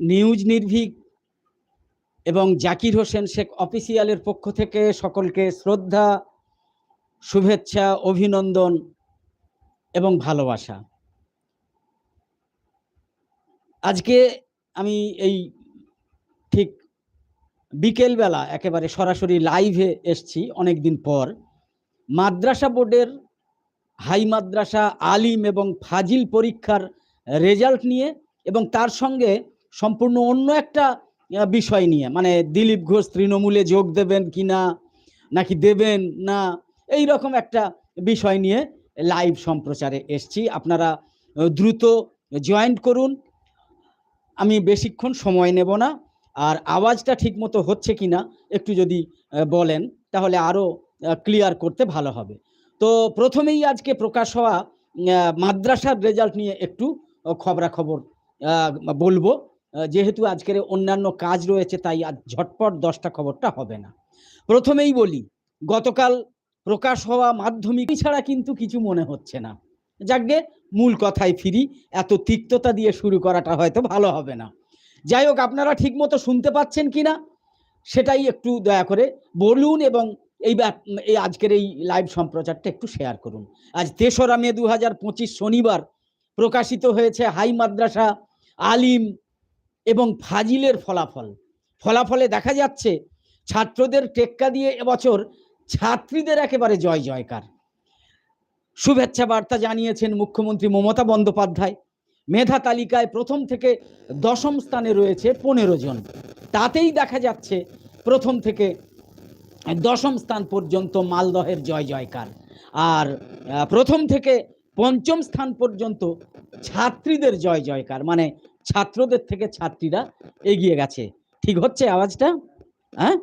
News Nirbhik এবং জাকির হোসেন শেখ অফিসিয়ালের পক্ষ থেকে সকলকে শ্রদ্ধা, শুভেচ্ছা, অভিনন্দন এবং ভালোবাসা। আজকে আমি এই ঠিক বিকেলবেলা একেবারে সরাসরি লাইভে এসছি অনেক দিন পর। মাদ্রাসা বোর্ডের হাই মাদ্রাসা আলিম এবং ফাজিল পরীক্ষার রেজাল্ট নিয়ে এবং তার সঙ্গে সম্পূর্ণ অন্য একটা বিষয় নিয়ে। মানে দিলীপ ঘোষ তৃণমূলে যোগ দেবেন কি না নাকি দেবেন না এই রকম একটা বিষয় নিয়ে লাইভ সম্প্রচারে এসছি। আপনারা দ্রুত জয়েন্ট করুন। আমি বেশিক্ষণ সময় নেব না। আর আওয়াজটা ঠিকমতো হচ্ছে কি না একটু যদি বলেন, তাহলে আরও ক্লিয়ার করতে ভালো হবে। তো প্রথমেই আজকে প্রকাশ হওয়া মাদ্রাসার রেজাল্ট নিয়ে একটু খবরাখবর বলব। যেহেতু আজকের অন্যান্য কাজ রয়েছে, তাই আজ ঝটপট দশটা খবরটা হবে না। প্রথমেই বলি, গতকাল প্রকাশ হওয়া মাধ্যমিক ছাড়া কিন্তু কিছু মনে হচ্ছে না। যাকে মূল কথায় ফিরি, এত তিক্ততা দিয়ে শুরু করাটা হয়তো ভালো হবে না। যাই হোক আপনারা ঠিকমতো শুনতে পাচ্ছেন কি না সেটাই একটু দয়া করে বলুন এবং এই এই আজকের এই লাইভ সম্প্রচারটা একটু শেয়ার করুন। আজ তেসরা মে দু হাজার পঁচিশ শনিবার প্রকাশিত হয়েছে হাই মাদ্রাসা আলিম এবং ফাজিলের ফলাফল। ফলাফলে দেখা যাচ্ছে, ছাত্রদের টেক্কা দিয়ে এবছর ছাত্রীদের একেবারে জয় জয়কার। শুভেচ্ছা বার্তা জানিয়েছেন মুখ্যমন্ত্রী মমতা বন্দ্যোপাধ্যায়। মেধা তালিকায় প্রথম থেকে দশম স্থানে রয়েছে পনেরো জন। তাতেই দেখা যাচ্ছে প্রথম থেকে দশম স্থান পর্যন্ত মালদহের জয় জয়কার। আর প্রথম থেকে পঞ্চম স্থান পর্যন্ত ছাত্রীদের জয় জয়কার। মানে ছাত্রদের থেকে ছাত্রীরা এগিয়ে গেছে। ঠিক হচ্ছে আওয়াজটা? হ্যাঁ?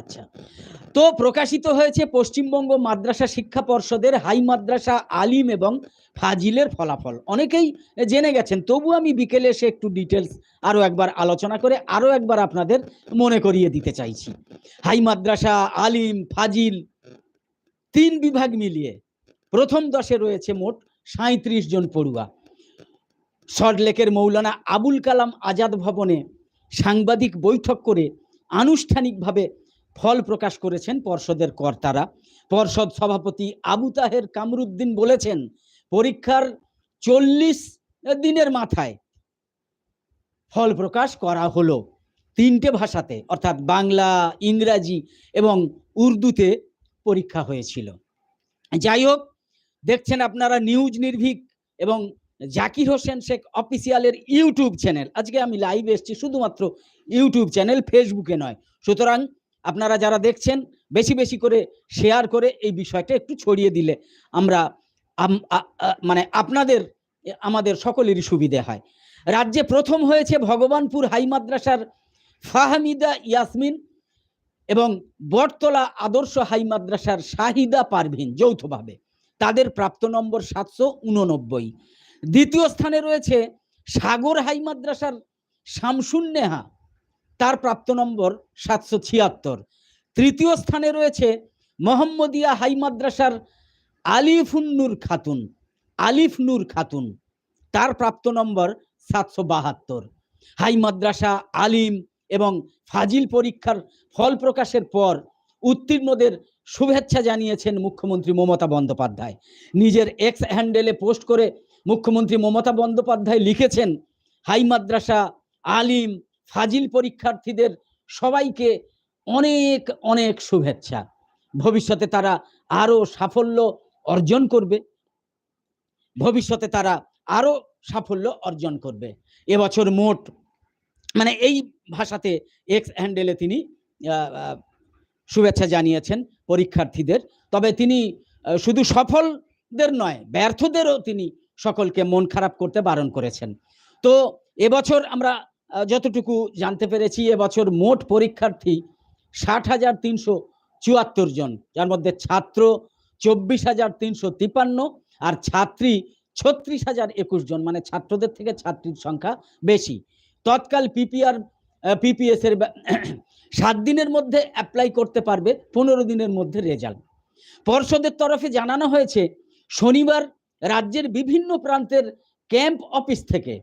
আচ্ছা। তো প্রকাশিত হয়েছে পশ্চিমবঙ্গ মাদ্রাসা শিক্ষা পর্ষদের হাই মাদ্রাসা আলিম এবং ফাজিলের ফলাফল। অনেকেই জেনে গেছেন, তবু আমি বিকেলে এসে একটু ডিটেলস আরও একবার আলোচনা করে আরও একবার আপনাদের মনে করিয়ে দিতে চাইছি। হাই মাদ্রাসা, আলিম, ফাজিল, তিন বিভাগ মিলিয়ে প্রথম দশে রয়েছে মোট সাঁত্রিশ জন পড়ুয়া। সল্টলেকের মৌলানা আবুল কালাম আজাদ ভবনে সাংবাদিক বৈঠক করে আনুষ্ঠানিকভাবে ফল প্রকাশ করেছেন পর্ষদের কর্তারা। পর্ষদ সভাপতি আবু তাহের কামরুদ্দিন বলেছেন, পরীক্ষার চল্লিশ দিনের মাথায় ফল প্রকাশ করা হলো তিনটে ভাষাতে, অর্থাৎ বাংলা, ইংরাজি এবং উর্দুতে পরীক্ষা হয়েছিল। যাই হোক, দেখছেন আপনারা নিউজ নির্ভীক এবং জাকির হোসেন শেখ অফিসিয়ালের ইউটিউব চ্যানেল। আজকে আমি লাইভ এসছি শুধুমাত্র ইউটিউব চ্যানেল ফেসবুকে নয়। সুতরাং আপনারা যারা দেখছেন, বেশি বেশি করে শেয়ার করে এই বিষয়টা একটু ছড়িয়ে দিলে আমরা মানে আপনাদের, আমাদের সকলেরই সুবিধে হয়। রাজ্যে প্রথম হয়েছে ভগবানপুর হাই মাদ্রাসার ফাহমিদা ইয়াসমিন এবং বটতলা আদর্শ হাই মাদ্রাসার শাহিদা পারভিন যৌথভাবে। তাদের প্রাপ্ত নম্বর সাতশো উননব্বই। দ্বিতীয় স্থানে রয়েছে সাগর হাই মাদ্রাসার শামসুন নেহা। তার প্রাপ্ত নম্বর সাতশো ছিয়াত্তর। তৃতীয় স্থানে রয়েছে মোহাম্মদিয়া হাই মাদ্রাসার আলিফুন্নুর খাতুন, আলিফ নূর খাতুন। তার প্রাপ্ত নম্বর সাতশো বাহাত্তর। হাই মাদ্রাসা আলিম এবং ফাজিল পরীক্ষার ফল প্রকাশের পর উত্তীর্ণদের শুভেচ্ছা জানিয়েছেন মুখ্যমন্ত্রী মমতা বন্দ্যোপাধ্যায়। নিজের এক্স হ্যান্ডেলে পোস্ট করে মুখ্যমন্ত্রী মমতা বন্দ্যোপাধ্যায় লিখেছেন, হাই মাদ্রাসা, আলিম, ফাজিল পরীক্ষার্থীদের সবাইকে অনেক অনেক শুভেচ্ছা। ভবিষ্যতে তারা আরও সাফল্য অর্জন করবে। ভবিষ্যতে তারা আরও সাফল্য অর্জন করবে। এবছর মোট মানে এই ভাষাতে এক্স হ্যান্ডেলে তিনি শুভেচ্ছা জানিয়েছেন পরীক্ষার্থীদের। তবে তিনি শুধু সফলদের নয়, ব্যর্থদেরও তিনি সকলকে মন খারাপ করতে বারণ করেছেন। তো এবছর আমরা যতটুকু জানতে পেরেছি, এবছর মোট পরীক্ষার্থী ষাট হাজার তিনশো চুয়াত্তর জন, যার মধ্যে ছাত্র চব্বিশ হাজার তিনশো তিপান্ন আর ছাত্রী ছত্রিশ হাজার একুশ জন মানে ছাত্রদের থেকে ছাত্রীর সংখ্যা বেশি। তৎকাল পিপিআর পিপিএস এর সাত দিনের মধ্যে অ্যাপ্লাই করতে পারবে, পনেরো দিনের মধ্যে রেজাল্ট পর্ষদের তরফে জানানো হয়েছে, শনিবার রাজ্যের বিভিন্ন প্রান্তের ক্যাম্প অফিস থেকে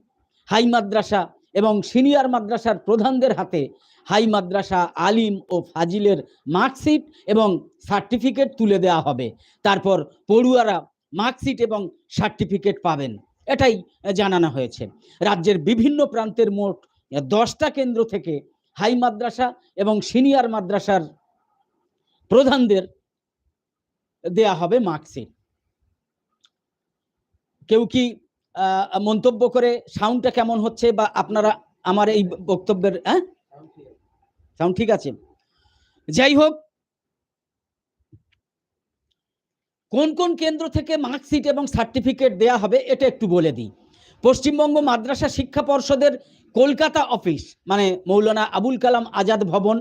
হাই মাদ্রাসা এবং সিনিয়র মাদ্রাসার প্রধানদের হাতে হাই মাদ্রাসা আলিম ও ফাজিলের মার্কশিট এবং সার্টিফিকেট তুলে দেওয়া হবে। তারপর পড়ুয়ারা মার্কশিট এবং সার্টিফিকেট পাবেন। এটাই জানানো হয়েছে। রাজ্যের বিভিন্ন প্রান্তের মোট দশটা কেন্দ্র থেকে হাই মাদ্রাসা এবং সিনিয়র মাদ্রাসার প্রধানদের দেয়া হবে মার্কশিট। কেউ কি মন্তব্য করে সাউন্ডটা কেমন হচ্ছে বা আপনারা আমার এই বক্তব্যের হ্যাঁ সাউন্ড ঠিক আছে। যাই হোক, কোন কোন কেন্দ্র থেকে মার্কশিট এবং সার্টিফিকেট দেয়া হবে এটা একটু বলে দিই। পশ্চিমবঙ্গ মাদ্রাসা শিক্ষা পর্ষদের কলকাতা অফিস মানে মৌলানা আবুল কালাম আজাদ ভবন,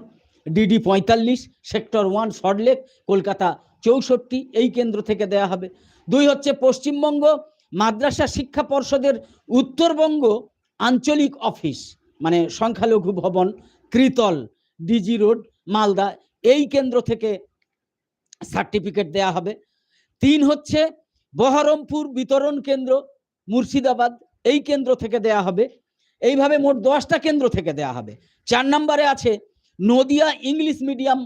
ডিডি পঁয়তাল্লিশ, সেক্টর ওয়ান, সল্টলেক, কলকাতা চৌষট্টি, এই কেন্দ্র থেকে দেয়া হবে। দুই হচ্ছে পশ্চিমবঙ্গ মাদ্রাসা শিক্ষা পর্ষদের উত্তরবঙ্গ আঞ্চলিক অফিস মানে সংখ্যালঘু ভবন কৃতল ডিজি রোড, মালদা, এই কেন্দ্র থেকে সার্টিফিকেট দেয়া হবে। তিন হচ্ছে বহরমপুর বিতরণ কেন্দ্র, মুর্শিদাবাদ, এই কেন্দ্র থেকে দেয়া হবে। এইভাবে মোট দশটা কেন্দ্র থেকে দেয়া হবে। চার নম্বরে আছে নদিয়া ইংলিশ মিডিয়াম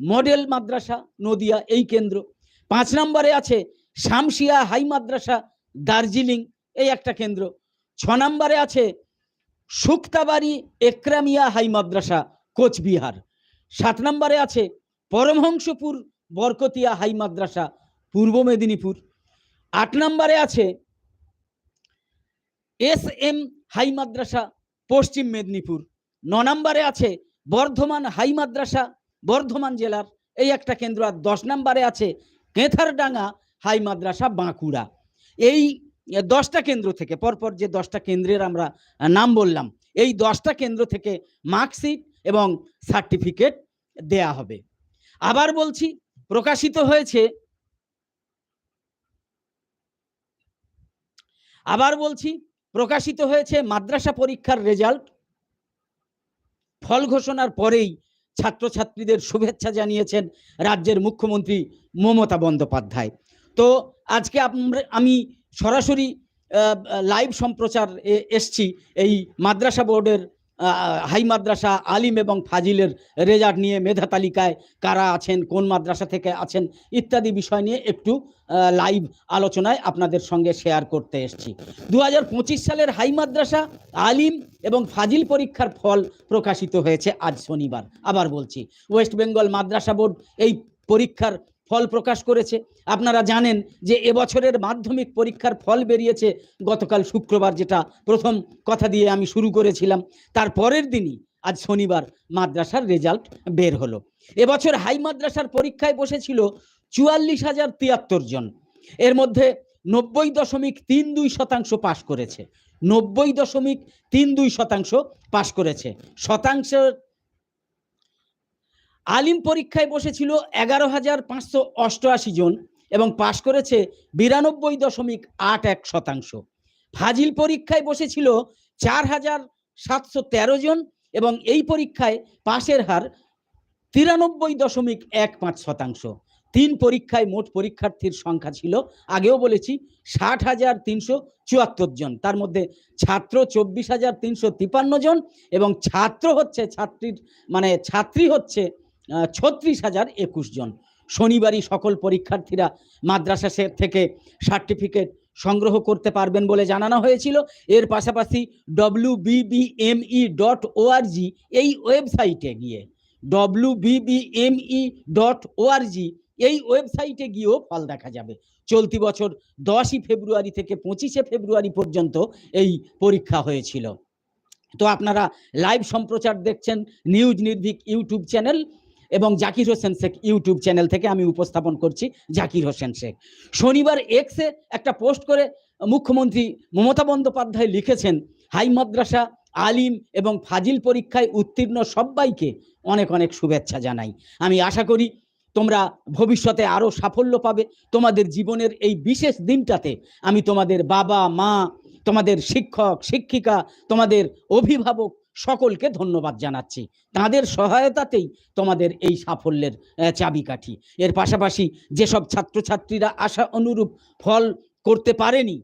মডেল মাদ্রাসা, নদিয়া এই কেন্দ্র। পাঁচ নম্বরে আছে শামসিয়া হাই মাদ্রাসা দার্জিলিং, এই একটা কেন্দ্র। ছ নম্বরে আছে সুক্তাবাড়ি একরামিয়া হাই মাদ্রাসা, কোচবিহার। সাত নম্বরে আছে পরমহংসপুর বরকতিয়া হাই মাদ্রাসা, পূর্ব মেদিনীপুর। আট নম্বরে আছে এস এম হাই মাদ্রাসা, পশ্চিম মেদিনীপুর। ন নম্বরে আছে বর্ধমান হাই মাদ্রাসা, বর্ধমান জেলার, এই একটা কেন্দ্র। আর দশ নম্বরে আছে কেথারডাঙ্গা হাই মাদ্রাসা, বাঁকুড়া। এই দশটা কেন্দ্র থেকে, পরপর যে দশটা কেন্দ্রের আমরা নাম বললাম, এই দশটা কেন্দ্র থেকে মার্কশিট এবং সার্টিফিকেট দেয়া হবে। আবার বলছি, প্রকাশিত হয়েছে, আবার বলছি, প্রকাশিত হয়েছে মাদ্রাসা পরীক্ষার রেজাল্ট, ফল ঘোষণার পরেই ছাত্রছাত্রীদের শুভেচ্ছা জানিয়েছেন রাজ্যের মুখ্যমন্ত্রী মমতা বন্দ্যোপাধ্যায়। তো আজকে আমি সরাসরি লাইভ সম্প্রচার এসছি এই মাদ্রাসা বোর্ডের হাই মাদ্রাসা আলিম এবং ফাজিলের রেজাল্ট নিয়ে, মেধা তালিকায় কারা আছেন, কোন মাদ্রাসা থেকে আছেন ইত্যাদি বিষয় নিয়ে একটু লাইভ আলোচনায় আপনাদের সঙ্গে শেয়ার করতে এসেছি। দু সালের হাই মাদ্রাসা আলিম এবং ফাজিল পরীক্ষার ফল প্রকাশিত হয়েছে আজ শনিবার। আবার বলছি ওয়েস্ট বেঙ্গল মাদ্রাসা বোর্ড এই পরীক্ষার ফল প্রকাশ করেছে। আপনারা জানেন যে এবছরের মাধ্যমিক পরীক্ষার ফল বেরিয়েছে গতকাল শুক্রবার, যেটা প্রথম কথা দিয়ে আমি শুরু করেছিলাম। তার পরের দিনই আজ শনিবার মাদ্রাসার রেজাল্ট বের হলো। এবছর হাই মাদ্রাসার পরীক্ষায় বসেছিল চুয়াল্লিশ হাজার তিয়াত্তর জন। এর মধ্যে নব্বই দশমিক তিন দুই শতাংশ পাশ করেছে। নব্বই দশমিক তিন দুই শতাংশ পাশ করেছে। শতাংশের আলিম পরীক্ষায় বসেছিল এগারো হাজার পাঁচশো অষ্টআশি জন এবং পাশ করেছে বিরানব্বই দশমিক আট এক শতাংশ। ফাজিল পরীক্ষায় বসেছিল চার হাজার সাতশো তেরো জন এবং এই পরীক্ষায় পাশের হার তিরানব্বই দশমিক এক পাঁচ শতাংশ। তিন পরীক্ষায় মোট পরীক্ষার্থীর সংখ্যা ছিল, আগেও বলেছি, ষাট হাজার তিনশো চুয়াত্তর জন। তার মধ্যে ছাত্র চব্বিশ হাজার তিনশো তিপান্ন জন এবং ছাত্র হচ্ছে, ছাত্রীর মানে ছাত্রী হচ্ছে ছত্রিশ হাজার একুশ জন। শনিবারই সকল পরীক্ষার্থীরা মাদ্রাসা থেকে সার্টিফিকেট সংগ্রহ করতে পারবেন বলে জানানো হয়েছিল। এর পাশাপাশি ডব্লিউ বিবিএমই ডট ওআরজি এই ওয়েবসাইটে গিয়ে ডব্লিউ বিবিএমই ডট ওআরজি এই ওয়েবসাইটে গিয়েও ফল দেখা যাবে। চলতি বছর দশই ফেব্রুয়ারি থেকে পঁচিশে ফেব্রুয়ারি পর্যন্ত এই পরীক্ষা হয়েছিল। তো আপনারা লাইভ সম্প্রচার দেখছেন, নিউজ নির্ভীক ইউটিউব চ্যানেল। এবং জাকির হোসেন শেখ ইউটিউব চ্যানেল থেকে আমি উপস্থাপন করছি জাকির হোসেন শেখ। শনিবার এক্সে একটা পোস্ট করে মুখ্যমন্ত্রী মমতা বন্দ্যোপাধ্যায় লিখেছেন, হাই মাদ্রাসা, আলিম এবং ফাজিল পরীক্ষায় উত্তীর্ণ সবাইকে অনেক অনেক শুভেচ্ছা জানাই। আমি আশা করি তোমরা ভবিষ্যতে আরও সাফল্য পাবে। তোমাদের জীবনের এই বিশেষ দিনটাতে আমি তোমাদের বাবা, মা, তোমাদের শিক্ষক, শিক্ষিকা, তোমাদের অভিভাবক সকলকে ধন্যবাদ জানাচ্ছি। তাদের সহায়তাতেই তোমাদের এই সাফল্যের চাবিকাঠি। এর পাশাপাশি যেসব ছাত্রছাত্রীরা আশা অনুরূপ ফল করতে পারেনি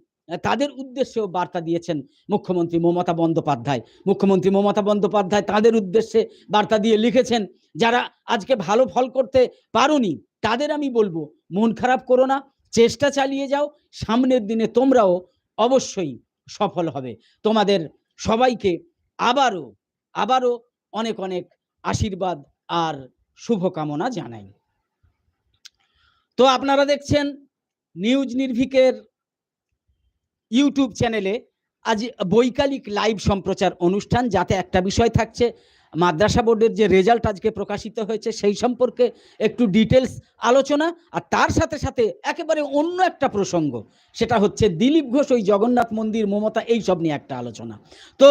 তাদের উদ্দেশ্যেও বার্তা দিয়েছেন মুখ্যমন্ত্রী মমতা বন্দ্যোপাধ্যায়। মুখ্যমন্ত্রী মমতা বন্দ্যোপাধ্যায় তাদের উদ্দেশ্যে বার্তা দিয়ে লিখেছেন, যারা আজকে ভালো ফল করতে পারোনি, তাদের আমি বলব, মন খারাপ করো না, চেষ্টা চালিয়ে যাও, সামনের দিনে তোমরাও অবশ্যই সফল হবে। তোমাদের সবাইকে আবারও আবারও অনেক অনেক আশীর্বাদ আর শুভকামনা জানাই। তো আপনারা দেখছেন নিউজ নির্ভিকের ইউটিউব চ্যানেলে আজ বৈকালিক লাইভ সম্প্রচার অনুষ্ঠান, যাতে একটা বিষয় থাকছে মাদ্রাসা বোর্ডের যে রেজাল্ট আজকে প্রকাশিত হয়েছে, সেই সম্পর্কে একটু ডিটেলস আলোচনা আর তার সাথে সাথে একেবারে অন্য একটা প্রসঙ্গ। সেটা হচ্ছে দিলীপ ঘোষ, ওই জগন্নাথ মন্দির, মমতা, এই সব নিয়ে একটা আলোচনা। তো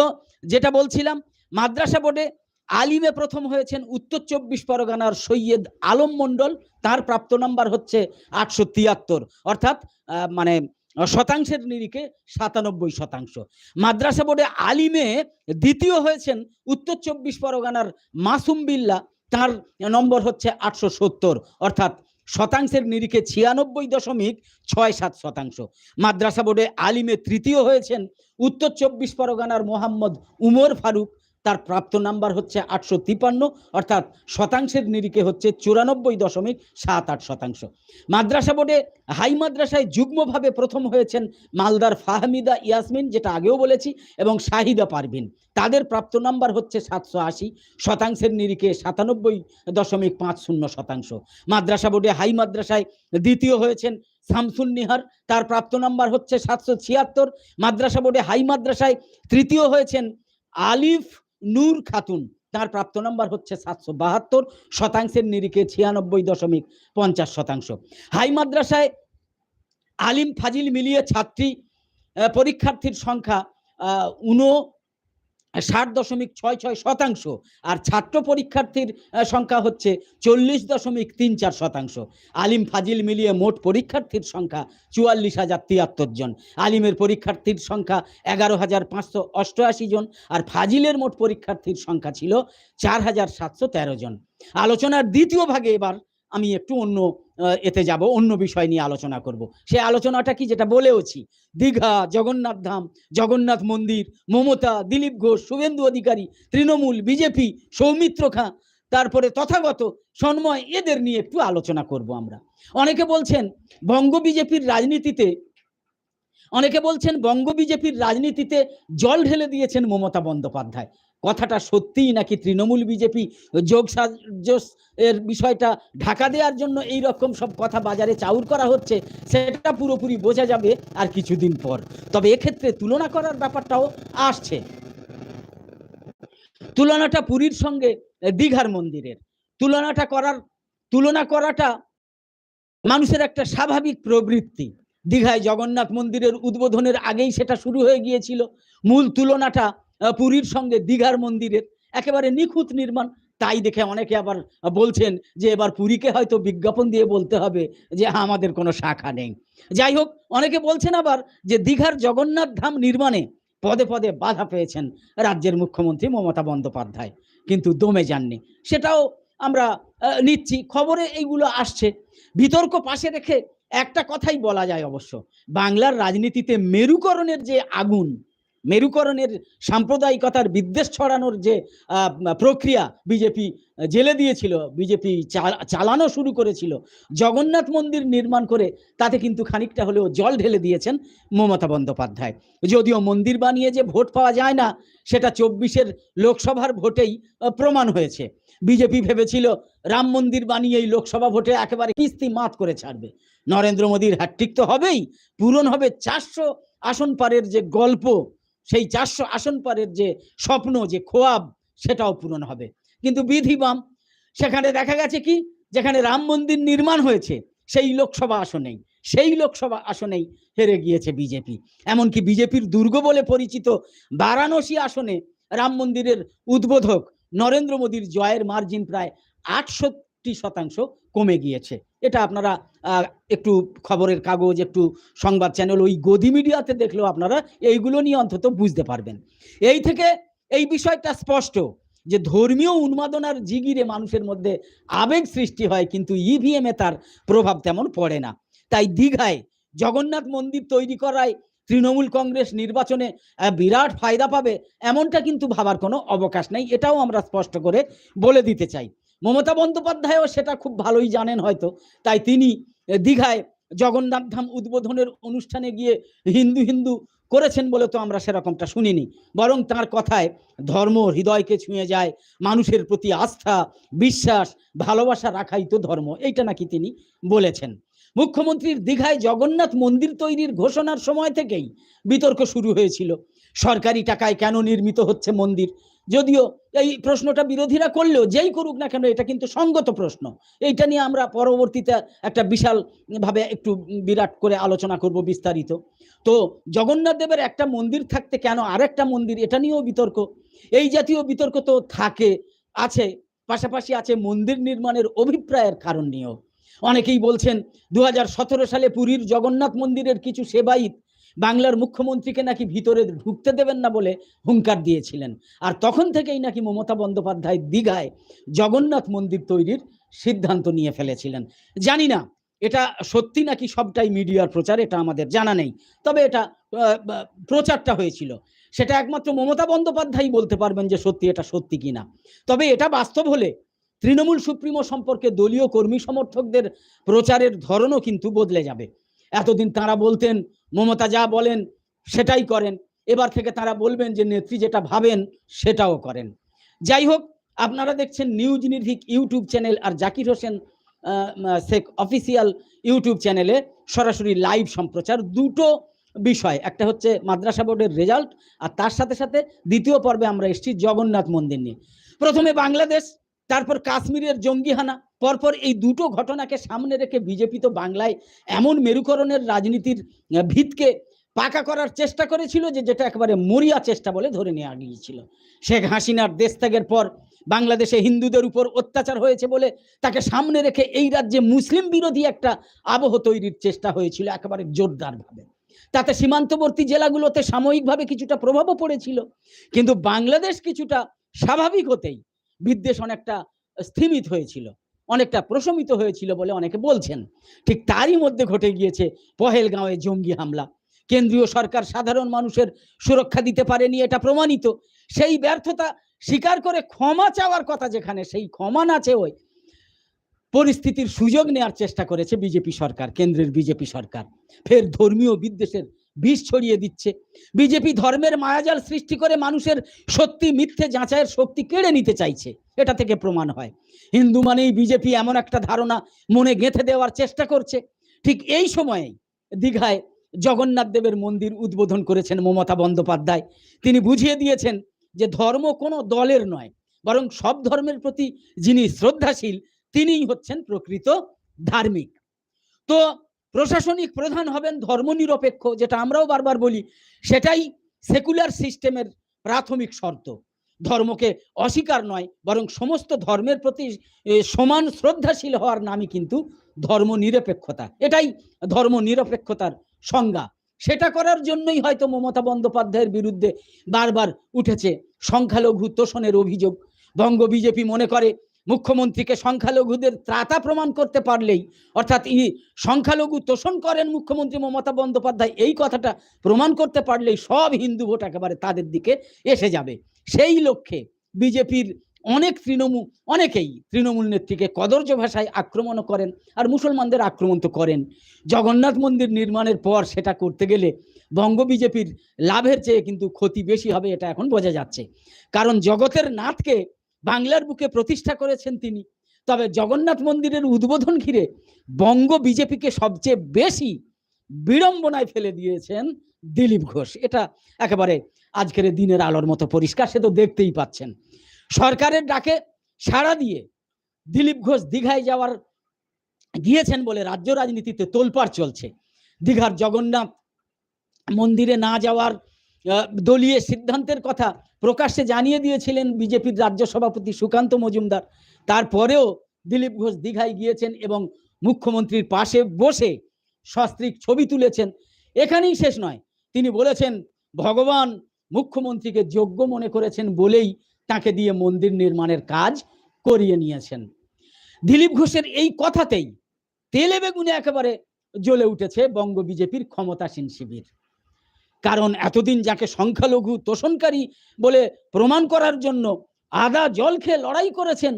যেটা বলছিলাম, মাদ্রাসা বোর্ডে আলিমে প্রথম হয়েছেন উত্তর চব্বিশ পরগনার সৈয়দ আলম মণ্ডল। তার প্রাপ্ত নাম্বার হচ্ছে আটশো তিয়াত্তর। অর্থাৎ মানে শতাংশের নিরিখে সাতানব্বই শতাংশ। মাদ্রাসা বোর্ডে আলিমে দ্বিতীয় হয়েছেন উত্তর চব্বিশ পরগনার মাসুম বিল্লা, তার নম্বর হচ্ছে আটশো সত্তর, অর্থাৎ শতাংশের নিরিখে ছিয়ানব্বই দশমিক ছয় সাত শতাংশ। মাদ্রাসা বোর্ডে আলিমে তৃতীয় হয়েছেন উত্তর চব্বিশ পরগনার মোহাম্মদ উমর ফারুক তার প্রাপ্ত নাম্বার হচ্ছে আটশো তিপান্ন, অর্থাৎ শতাংশের নিরিখে হচ্ছে চুরানব্বই দশমিক সাত আট শতাংশ। মাদ্রাসা বোর্ডে হাই মাদ্রাসায় যুগ্মভাবে প্রথম হয়েছেন মালদার ফাহমিদা ইয়াসমিন, যেটা আগেও বলেছি, এবং শাহিদা পারভিন। তাদের প্রাপ্ত নাম্বার হচ্ছে সাতশো আশি, শতাংশের নিরিখে সাতানব্বই দশমিক পাঁচ শূন্য শতাংশ। মাদ্রাসা বোর্ডে হাই মাদ্রাসায় দ্বিতীয় হয়েছেন শামসুন নিহার, তার প্রাপ্ত নাম্বার হচ্ছে সাতশো ছিয়াত্তর। মাদ্রাসা বোর্ডে হাই মাদ্রাসায় তৃতীয় হয়েছেন আলিফ নূর খাতুন, তার প্রাপ্ত নাম্বার হচ্ছে সাতশো বাহাত্তর, শতাংশের নিরিখে ছিয়ানব্বই দশমিক পঞ্চাশ শতাংশ। হাই মাদ্রাসায় আলিম ফাজিল মিলিয়ে ছাত্রী পরীক্ষার্থীর সংখ্যা উনো ষাট দশমিক ছয় ছয় শতাংশ। আর ছাত্র পরীক্ষার্থীর সংখ্যা হচ্ছে চল্লিশ দশমিক তিন চার শতাংশ। আলিম ফাজিল মিলিয়ে মোট পরীক্ষার্থীর সংখ্যা চুয়াল্লিশ হাজার তিয়াত্তর জন। আলিমের পরীক্ষার্থীর সংখ্যা এগারো হাজার পাঁচশো অষ্টআশি জন। আর ফাজিলের মোট পরীক্ষার্থীর সংখ্যা ছিল চার হাজার সাতশো তেরো জন। আলোচনার দ্বিতীয় ভাগে এবার আমি একটু অন্য এতে যাব, অন্য বিষয় নিয়ে আলোচনা করব। সে আলোচনাটা কি? যেটা বলেওছি। দীঘা, জগন্নাথ ধাম, জগন্নাথ মন্দির, মমতা, দিলীপ ঘোষ, শুভেন্দু অধিকারী, তৃণমূল, বিজেপি, সৌমিত্র খাঁ, তারপরে তথাগত, সন্ময়, এদের নিয়ে একটু আলোচনা করব আমরা। অনেকে বলছেন, বঙ্গ বিজেপির রাজনীতিতে, অনেকে বলছেন, বঙ্গ বিজেপির রাজনীতিতে জল ঢেলে দিয়েছেন মমতা বন্দ্যোপাধ্যায়। কথাটা সত্যিই নাকি তৃণমূল বিজেপি যোগ সাজস এর বিষয়টা ঢাকা দেওয়ার জন্য এই রকম সব কথা বাজারে চাউর করা হচ্ছে, সেটা পুরোপুরি বোঝা যাবে আর কিছুদিন পর। তবে এক্ষেত্রে তুলনা করার ব্যাপারটাও আসছে। তুলনাটা পুরীর সঙ্গে দীঘার মন্দিরের। তুলনাটা করার, তুলনা করাটা মানুষের একটা স্বাভাবিক প্রবৃত্তি। দীঘায় জগন্নাথ মন্দিরের উদ্বোধনের আগেই সেটা শুরু হয়ে গিয়েছিল। মূল তুলনাটা পুরীর সঙ্গে দীঘার মন্দিরের একেবারে নিখুঁত নির্মাণ। তাই দেখে অনেকে আবার বলছেন যে এবার পুরীকে হয়তো বিজ্ঞাপন দিয়ে বলতে হবে যে আমাদের কোনো শাখা নেই। যাই হোক, অনেকে বলছেন আবার যে, দীঘার জগন্নাথ ধাম নির্মাণে পদে পদে বাধা পেয়েছেন রাজ্যের মুখ্যমন্ত্রী মমতা বন্দ্যোপাধ্যায়। কিন্তু দমে যাননি। সেটাও আমরা নিচ্ছি। খবরে এইগুলো আসছে। বিতর্ক পাশে রেখে একটা কথাই বলা যায় অবশ্য। বাংলার রাজনীতিতে মেরুকরণের যে আগুন মেরুকরণের সাম্প্রদায়িকতার বিদ্বেষ ছড়ানোর যে প্রক্রিয়া বিজেপি জেলে দিয়েছিল, বিজেপি চালানো শুরু করেছিল, জগন্নাথ মন্দির নির্মাণ করে তাতে কিন্তু খানিকটা হলেও জল ঢেলে দিয়েছেন মমতা বন্দ্যোপাধ্যায়। যদিও মন্দির বানিয়ে যে ভোট পাওয়া যায় না, সেটা চব্বিশের লোকসভার ভোটেই প্রমাণ হয়েছে। বিজেপি ভেবেছিল রাম মন্দির বানিয়েই লোকসভা ভোটে একেবারে কিস্তি মাত করে ছাড়বে। নরেন্দ্র মোদীর হ্যাট্রিক তো হবেই, পূরণ হবে চারশো আসন পারের যে গল্প সেই চারশো আসন পরের যে স্বপ্ন, যে খোয়াব, সেটাও পূরণ হবে। কিন্তু বিধি বাম সেখানে দেখা গেছে কি? যেখানে রাম মন্দির নির্মাণ হয়েছে, সেই লোকসভা আসনেই, সেই লোকসভা আসনেই হেরে গিয়েছে বিজেপি। এমনকি বিজেপির দুর্গ বলে পরিচিত বারাণসী আসনে রাম মন্দিরের উদ্বোধক নরেন্দ্র মোদীর জয়ের মার্জিন প্রায় আটষট্টি শতাংশ কমে গিয়েছে। এটা আপনারা একটু খবরের কাগজ, একটু সংবাদ চ্যানেল, ওই গদি মিডিয়াতে দেখলেও আপনারা এইগুলো নিয়ে অন্তত বুঝতে পারবেন। এই থেকে এই বিষয়টা স্পষ্ট যে ধর্মীয় উন্মাদনার জিগিরে মানুষের মধ্যে আবেগ সৃষ্টি হয়, কিন্তু ইভিএমে তার প্রভাব তেমন পড়ে না। তাই দীঘায় জগন্নাথ মন্দির তৈরি করায় তৃণমূল কংগ্রেস নির্বাচনে বিরাট ফায়দা পাবে, এমনটা কিন্তু ভাবার কোনো অবকাশ নেই, এটাও আমরা স্পষ্ট করে বলে দিতে চাই। মমতা বন্দ্যোপাধ্যায়ও সেটা খুব ভালোই জানেন হয়তো। তাই তিনি দীঘায় জগন্নাথ ধাম উদ্বোধনের অনুষ্ঠানে গিয়ে হিন্দু হিন্দু করেছেন বলে তো আমরা সেরকমটা শুনিনি। বরং তার কথায় ধর্ম হৃদয়কে ছুঁয়ে যায়, মানুষের প্রতি আস্থা, বিশ্বাস, ভালোবাসা রাখাই তো ধর্ম, এইটা নাকি তিনি বলেছেন। মুখ্যমন্ত্রীর দীঘায় জগন্নাথ মন্দির তৈরির ঘোষণার সময় থেকেই বিতর্ক শুরু হয়েছিল। সরকারি টাকায় কেন নির্মিত হচ্ছে মন্দির? যদিও এই প্রশ্নটা বিরোধীরা করলেও যেই করুক না কেন, এটা কিন্তু সঙ্গত প্রশ্ন। এইটা নিয়ে আমরা পরবর্তীতে একটা বিশাল ভাবে একটু বিরাট করে আলোচনা করব বিস্তারিত। তো জগন্নাথ দেবের একটা মন্দির থাকতে কেন আরেকটা মন্দির? এটা নিয়েও বিতর্ক। এই জাতীয় বিতর্ক তো থাকে, আছে, পাশাপাশি আছে মন্দির নির্মাণের অভিপ্রায়ের কারণ নিয়েও। অনেকেই বলছেন দু হাজার সতেরো সালে পুরীর জগন্নাথ মন্দিরের কিছু সেবায়িত বাংলার মুখ্যমন্ত্রীকে নাকি ভিতরে ঢুকতে দেবেন না বলে হুঙ্কার দিয়েছিলেন। আর তখন থেকেই নাকি মমতা বন্দ্যোপাধ্যায় দীঘায় জগন্নাথ মন্দির তৈরির সিদ্ধান্ত নিয়ে ফেলেছিলেন। জানি না, এটা সত্যি নাকি সবটাই মিডিয়ার প্রচার, এটা আমাদের জানা নেই। তবে এটা প্রচারটা হয়েছিল। সেটা একমাত্র মমতা বন্দ্যোপাধ্যায় বলতে পারবেন যে সত্যি এটা সত্যি কিনা। তবে এটা বাস্তব হলে তৃণমূল সুপ্রিমো সম্পর্কে দলীয় কর্মী সমর্থকদের প্রচারের ধরনও কিন্তু বদলে যাবে। এতদিন তারা বলতেন মমতা যা বলেন, সেটাই করেন। এবার থেকে তারা বলবেন যে, নেত্রী যেটা ভাবেন, সেটাও করেন। যাই হোক, আপনারা দেখছেন নিউজ নির্ভিক ইউটিউব চ্যানেল আর জাকির হোসেন শেখ অফিসিয়াল ইউটিউব চ্যানেলে সরাসরি লাইভ সম্প্রচার। দুটো বিষয়, একটা হচ্ছে মাদ্রাসা বোর্ডের রেজাল্ট আর তার সাথে সাথে দ্বিতীয় পর্বে আমরা এসেছি জগন্নাথ মন্দির নিয়ে। প্রথমে বাংলাদেশ, তারপর কাশ্মীরের জঙ্গিহানা। পরপর এই দুটো ঘটনাকে সামনে রেখে বিজেপি তো বাংলায় এমন মেরুকরণের রাজনীতির ভিতকে পাকা করার চেষ্টা করেছিল যে যেটা একেবারে মরিয়া চেষ্টা বলে ধরে নেওয়া গিয়েছিল। শেখ হাসিনার দেশ ত্যাগের পর বাংলাদেশে হিন্দুদের উপর অত্যাচার হয়েছে বলে তাকে সামনে রেখে এই রাজ্যে মুসলিম বিরোধী একটা আবহ তৈরির চেষ্টা হয়েছিল একেবারে জোরদারভাবে। তাতে সীমান্তবর্তী জেলাগুলোতে সাময়িকভাবে কিছুটা প্রভাবও পড়েছিল। কিন্তু বাংলাদেশ কিছুটা স্বাভাবিক হতেই বিদ্বেষ অনেকটা স্থিমিত হয়েছিল। অনেকটা প্রশমিত হয়েছিল বলে অনেকে বলছেন। ঠিক তারই মধ্যে ঘটে গিয়েছে পহেলগাঁওয়ে জঙ্গি হামলা। কেন্দ্রীয় সরকার সাধারণ মানুষের সুরক্ষা দিতে পারেনি, এটা প্রমাণিত। সেই ব্যর্থতা স্বীকার করে ক্ষমা চাওয়ার কথা যেখানে, সেই ক্ষমা না চেয়ে পরিস্থিতির সুযোগ নেওয়ার চেষ্টা করেছে বিজেপি সরকার, কেন্দ্রের বিজেপি সরকার। ফের ধর্মীয় বিদ্বেষের বিষ ছড়িয়ে দিচ্ছে। বিজেপি ধর্মের মায়াজাল সৃষ্টি করে মানুষের সত্যি মিথ্যে যাচাইয়ের শক্তি কেড়ে নিতে চাইছে। এটা থেকে প্রমাণ হয়। হিন্দু মানেই বিজেপি এমন একটা ধারণা মনে গেঁথে দেওয়ার চেষ্টা করছে। ঠিক এই সময়েই দীঘায় জগন্নাথ দেবের মন্দির উদ্বোধন করেছেন মমতা বন্দ্যোপাধ্যায়। তিনি বুঝিয়ে দিয়েছেন যে ধর্ম কোনো দলের নয়, বরং সব ধর্মের প্রতি যিনি শ্রদ্ধাশীল, তিনিই হচ্ছেন প্রকৃত ধার্মিক। তো প্রশাসনিক প্রধান হবেন ধর্মনিরপেক্ষ, যেটা আমরাও বারবার বলি, সেটাই সেকুলার সিস্টেমের প্রাথমিক শর্ত। ধর্মকে অস্বীকার নয়, বরং সমস্ত ধর্মের প্রতি সমান শ্রদ্ধাশীল হওয়ার নামই কিন্তু ধর্ম নিরপেক্ষতা এটাই ধর্ম নিরপেক্ষতার সংজ্ঞা। সেটা করার জন্যই হয়তো মমতা বন্দ্যোপাধ্যায়ের বিরুদ্ধে বারবার উঠেছে সংখ্যালঘু তোষণের অভিযোগ। বঙ্গ বিজেপি মনে করে মুখ্যমন্ত্রীকে সংখ্যালঘুদের ত্রাতা প্রমাণ করতে পারলেই, অর্থাৎ ই সংখ্যালঘু তোষণ করেন মুখ্যমন্ত্রী মমতা বন্দ্যোপাধ্যায়, এই কথাটা প্রমাণ করতে পারলেই সব হিন্দু ভোট একেবারে তাদের দিকে এসে যাবে। সেই লক্ষ্যে বিজেপির অনেক তৃণমূল অনেকেই তৃণমূল নেত্রীকে কদর্য ভাষায় আক্রমণও করেন আর মুসলমানদের আক্রমণ তো করেন। জগন্নাথ মন্দির নির্মাণের পর সেটা করতে গেলে বঙ্গ বিজেপির লাভের চেয়ে কিন্তু ক্ষতি বেশি হবে, এটা এখন বোঝা যাচ্ছে। কারণ জগতের নাথকে বাংলার বুকে প্রতিষ্ঠা করেছেন তিনি। তবে জগন্নাথ মন্দিরের উদ্বোধন ঘিরে বঙ্গ বিজেপিকে সবচেয়ে বেশি বিড়ম্বনায় ফেলে দিয়েছেন দিলীপ ঘোষ। এটা একেবারে আজকের দিনের আলোর মতো পরিষ্কার, সে তো দেখতেই পাচ্ছেন। সরকারের ডাকে সাড়া দিয়ে দিলীপ ঘোষ দীঘায় যাওয়ার গিয়েছেন বলে রাজ্য রাজনীতিতে তোলপাড় চলছে। দীঘার জগন্নাথ মন্দিরে না যাওয়ার দলীয় সিদ্ধান্তের কথা প্রকাশ্যে জানিয়ে দিয়েছিলেন বিজেপির রাজ্য সভাপতি সুকান্ত মজুমদার। তারপরেও দিলীপ ঘোষ দীঘায় গিয়েছেন এবং মুখ্যমন্ত্রীর পাশে বসে সস্ত্রীক ছবি তুলেছেন। এখানেই শেষ নয়। তিনি বলেছেন, ভগবান মুখ্যমন্ত্রীকে যোগ্য মনে করেছেন বলেই তাকে দিয়ে মন্দির নির্মাণের কাজ করিয়ে নিয়েছেন। দিলীপ ঘোষের এই কথাতেই তেলে বেগুনে একেবারে জ্বলে উঠেছে বঙ্গ বিজেপির ক্ষমতাসীন শিবির। কারণ এতদিন যাকে সংখ্যালঘু তোষণকারী বলে প্রমাণ করার জন্য আদা জল খেয়ে লড়াই করেছেন,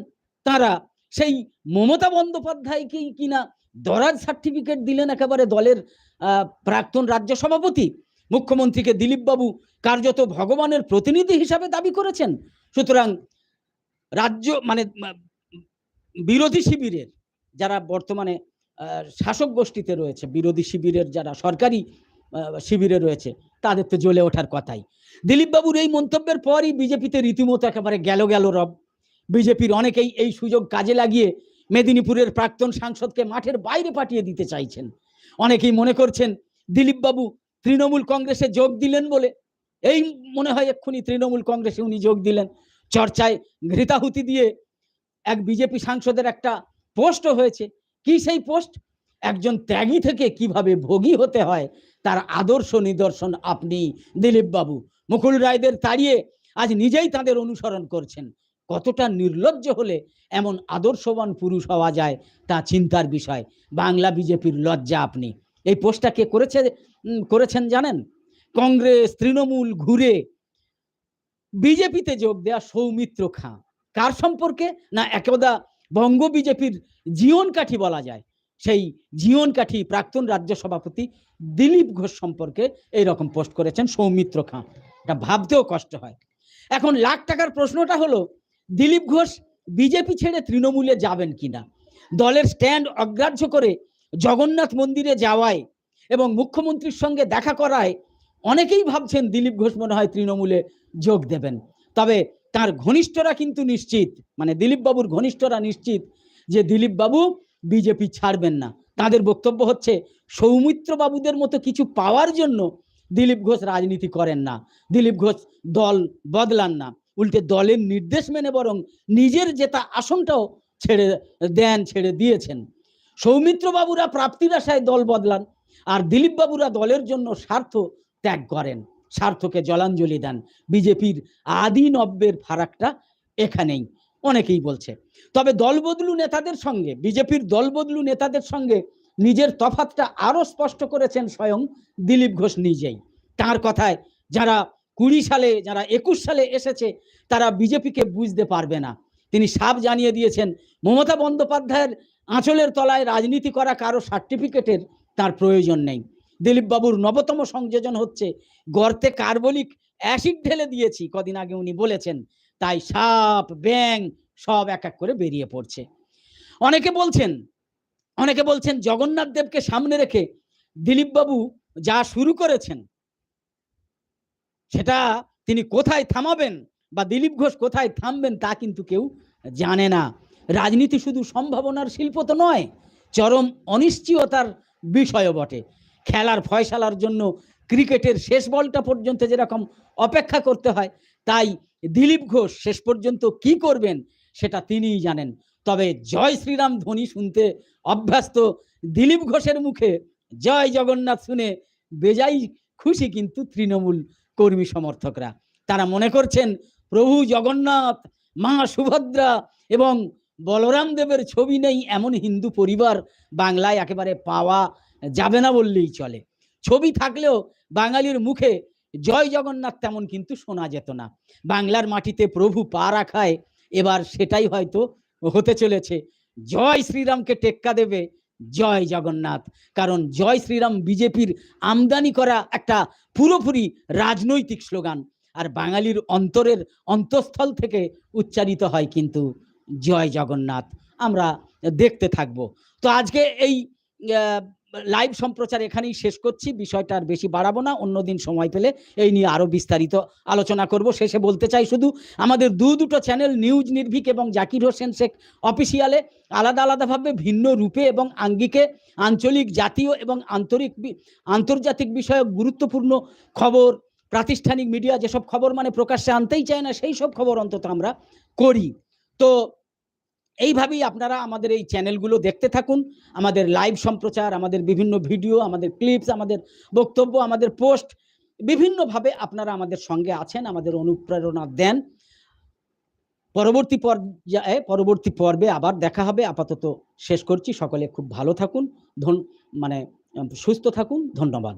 তারা সেই মমতা বন্দ্যোপাধ্যায়কেই কিনা দরাজ সার্টিফিকেট দিলেন একেবারে দলের প্রাক্তন রাজ্য সভাপতি। মুখ্যমন্ত্রীকে দিলীপবাবু কার্যত ভগবানের প্রতিনিধি হিসাবে দাবি করেছেন। সুতরাং রাজ্য মানে বিরোধী শিবিরের যারা বর্তমানে শাসক গোষ্ঠীতে রয়েছে, বিরোধী শিবিরের যারা সরকারি শিবিরে রয়েছে। তাদের তো জ্বলে ওঠার কথাই। দিলীপবাবুর এই মন্তব্যের পরই বিজেপিতে রীতিমতো একেবারে গেল গেল রব। বিজেপির অনেকেই এই সুযোগ কাজে লাগিয়ে মেদিনীপুরের প্রাক্তন সাংসদকে মাঠের বাইরে পাঠিয়ে দিতে চাইছেন। অনেকেই মনে করছেন, দিলীপবাবু তৃণমূল কংগ্রেসে যোগ দিলেন বলে। এই মনে হয় এক্ষুনি তৃণমূল কংগ্রেসে উনি যোগ দিলেন। চর্চায় ঘৃতাহুতি দিয়ে এক বিজেপি সাংসদের একটা পোস্টও হয়েছে। কি সেই পোস্ট? একজন ত্যাগী থেকে কীভাবে ভোগী হতে হয়? তার আদর্শ নিদর্শন আপনি দিলীপ বাবু মুকুল রায়দের তাড়িয়ে আজ নিজেই তাদের অনুসরণ করছেন। কতটা নির্লজ্জ হলে এমন আদর্শবান পুরুষ হওয়া যায় তা চিন্তার বিষয়। বাংলা বিজেপির লজ্জা আপনি। এই পোস্টটা কে করেছে করেছেন জানেন? কংগ্রেস, তৃণমূল ঘুরে বিজেপিতে যোগ দেয়া সৌমিত্র খাঁ। কার সম্পর্কে? না একদা বঙ্গ বিজেপির জীবন কাঠি বলা যায়? সেই জীবন কাঠি প্রাক্তন রাজ্য সভাপতি দিলীপ ঘোষ সম্পর্কে এই রকম পোস্ট করেছেন সৌমিত্র খাঁ। এটা ভাবতেও কষ্ট হয়। এখন লাখ টাকার প্রশ্নটা হলো, দিলীপ ঘোষ বিজেপি ছেড়ে তৃণমূলে যাবেন কিনা? দলের স্ট্যান্ড অগ্রাহ্য করে জগন্নাথ মন্দিরে যাওয়ায় এবং মুখ্যমন্ত্রীর সঙ্গে দেখা করায় অনেকেই ভাবছেন দিলীপ ঘোষ মনে হয় তৃণমূলে যোগ দেবেন। তবে তার ঘনিষ্ঠরা কিন্তু নিশ্চিত মানে দিলীপ বাবুর ঘনিষ্ঠরা নিশ্চিত যে দিলীপ বাবু বিজেপি ছাড়বেন না। তাদের বক্তব্য হচ্ছে, সৌমিত্র বাবুদের মতো কিছু পাওয়ার জন্য দিলীপ ঘোষ রাজনীতি করেন না। দিলীপ ঘোষ দল বদলান না। উল্টে দলের নির্দেশ মেনে বরং নিজের জেতা আসনটাও ছেড়ে দেন, ছেড়ে দিয়েছেন। সৌমিত্র বাবুরা প্রাপ্তির আশায় দল বদলান আর দিলীপ বাবুরা দলের জন্য স্বার্থ ত্যাগ করেন। স্বার্থকে জলাঞ্জলি দেন। বিজেপির আদি নব্যের ফারাকটা এখানেই। অনেকেই বলছে। তবে দলবদলু নেতাদের সঙ্গে, বিজেপির দলবদলু নেতাদের সঙ্গে নিজের তফাতটা আরও স্পষ্ট করেছেন স্বয়ং দিলীপ ঘোষ নিজেই। তার কথায় যারা কুড়ি সালে, যারা একুশ সালে এসেছে, তারা বিজেপিকে বুঝতে পারবে না। তিনি সাপ জানিয়ে দিয়েছেন, মমতা বন্দ্যোপাধ্যায়ের আঁচলের তলায় রাজনীতি করা কারও সার্টিফিকেটের তার প্রয়োজন নেই। দিলীপ বাবুর নবতম সংযোজন হচ্ছে, গর্তে কার্বলিক অ্যাসিড ঢেলে দিয়েছি, কদিন আগে উনি বলেছেন। তাই সাপ ব্যাং সব এক এক করে বেরিয়ে পড়ছে। অনেকে বলছেন অনেকে বলছেন জগন্নাথ দেবকে সামনে রেখে দিলীপ বাবু যা শুরু করেছেন, সেটা তিনি কোথায় থামাবেন বা দিলীপ ঘোষ কোথায় থামবেন তা কিন্তু কেউ জানে না। রাজনীতি শুধু সম্ভাবনার শিল্প তো নয়, চরম অনিশ্চয়তার বিষয়ও বটে। খেলার ফয়সালার জন্য ক্রিকেটের শেষ বলটা পর্যন্ত যেরকম অপেক্ষা করতে হয় তাই দিলীপ ঘোষ শেষ পর্যন্ত কি করবেন সেটা তিনিই জানেন। তবে জয় শ্রীরাম ধ্বনি শুনতে অভ্যস্ত দিলীপ ঘোষের মুখে জয় জগন্নাথ শুনে বেজাই খুশি কিন্তু তৃণমূল কর্মী সমর্থকরা। তারা মনে করছেন, প্রভু জগন্নাথ, মা সুভদ্রা এবং বলরাম দেবের ছবি নেই এমন হিন্দু পরিবার বাংলায় একেবারে পাওয়া যাবে না বললেই চলে। ছবি থাকলেও বাঙালির মুখে জয় জগন্নাথ তেমন কিন্তু শোনা যেত না। বাংলার মাটিতে প্রভু পা রাখায় এবার সেটাই হয়তো হতে চলেছে। জয় শ্রীরামকে টেক্কা দেবে জয় জগন্নাথ। কারণ জয় শ্রীরাম বিজেপির আমদানি করা একটা পুরোপুরি রাজনৈতিক স্লোগান। আর বাঙালির অন্তরের অন্তঃস্থল থেকে উচ্চারিত হয় কিন্তু জয় জগন্নাথ। আমরা দেখতে থাকব। তো আজকে এই লাইভ সম্প্রচার এখানেই শেষ করছি। বিষয়টা আর বেশি বাড়াবো না। অন্যদিন সময় পেলে এই নিয়ে আরও বিস্তারিত আলোচনা করব। শেষে বলতে চাই শুধু, আমাদের দু দুটো চ্যানেল নিউজ নির্ভীক এবং জাকির হোসেন শেখ অফিসিয়ালে আলাদা আলাদাভাবে ভিন্ন রূপে এবং আঙ্গিকে আঞ্চলিক, জাতীয় এবং আন্তরিক আন্তর্জাতিক বিষয়ক গুরুত্বপূর্ণ খবর, প্রাতিষ্ঠানিক মিডিয়া যেসব খবর মানে প্রকাশ্যে আনতেই চায় না, সেই সব খবর অন্তত আমরা করি। তো এইভাবেই আপনারা আমাদের এই চ্যানেলগুলো দেখতে থাকুন। আমাদের লাইভ সম্প্রচার, আমাদের বিভিন্ন ভিডিও আমাদের ক্লিপস আমাদের বক্তব্য, আমাদের পোস্ট বিভিন্নভাবে আপনারা আমাদের সঙ্গে আছেন, আমাদের অনুপ্রেরণা দেন। পরবর্তী পর্যায়ে, পরবর্তী পর্বে আবার দেখা হবে। আপাতত শেষ করছি। সকলে খুব ভালো থাকুন। ধন মানে সুস্থ থাকুন। ধন্যবাদ।